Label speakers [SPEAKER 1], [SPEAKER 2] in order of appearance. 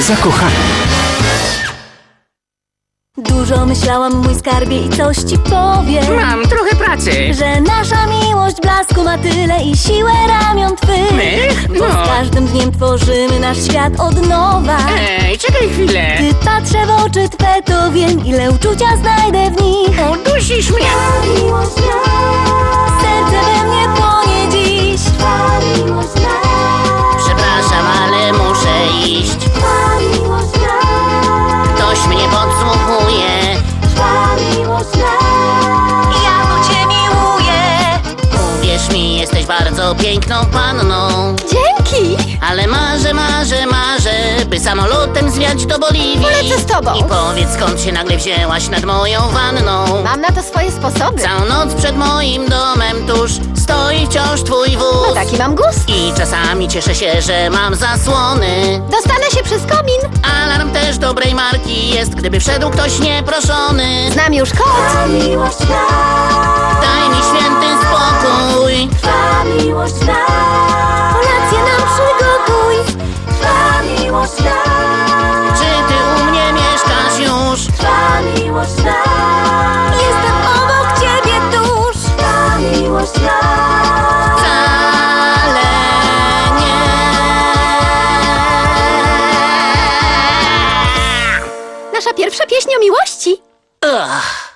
[SPEAKER 1] Zakochani.
[SPEAKER 2] Dużo myślałam, mój skarbie, i coś ci powiem.
[SPEAKER 3] Mam trochę pracy.
[SPEAKER 2] Że nasza miłość blasku ma tyle i siłę ramion twych.
[SPEAKER 3] Mych?
[SPEAKER 2] Bo
[SPEAKER 3] No.
[SPEAKER 2] z każdym dniem tworzymy nasz świat od nowa.
[SPEAKER 3] Ej, czekaj chwilę.
[SPEAKER 2] Gdy patrzę w oczy twe, to wiem, ile uczucia znajdę w nich.
[SPEAKER 3] Udusisz mnie. Jesteś bardzo piękną panną.
[SPEAKER 2] Dzięki.
[SPEAKER 3] Ale marzę, marzę, marzę, by samolotem zwiać do Boliwii.
[SPEAKER 4] Polecę z tobą.
[SPEAKER 3] I powiedz, skąd się nagle wzięłaś nad moją wanną.
[SPEAKER 4] Mam na to swoje sposoby.
[SPEAKER 3] Całą noc przed moim domem tuż stoi wciąż twój wóz.
[SPEAKER 4] No taki mam gust.
[SPEAKER 3] I czasami cieszę się, że mam zasłony.
[SPEAKER 4] Dostanę się przez komin.
[SPEAKER 3] Alarm też dobrej marki jest, gdyby wszedł ktoś nieproszony.
[SPEAKER 4] Znam już kod.
[SPEAKER 2] Miłość pierwsza pieśń o miłości. Ach.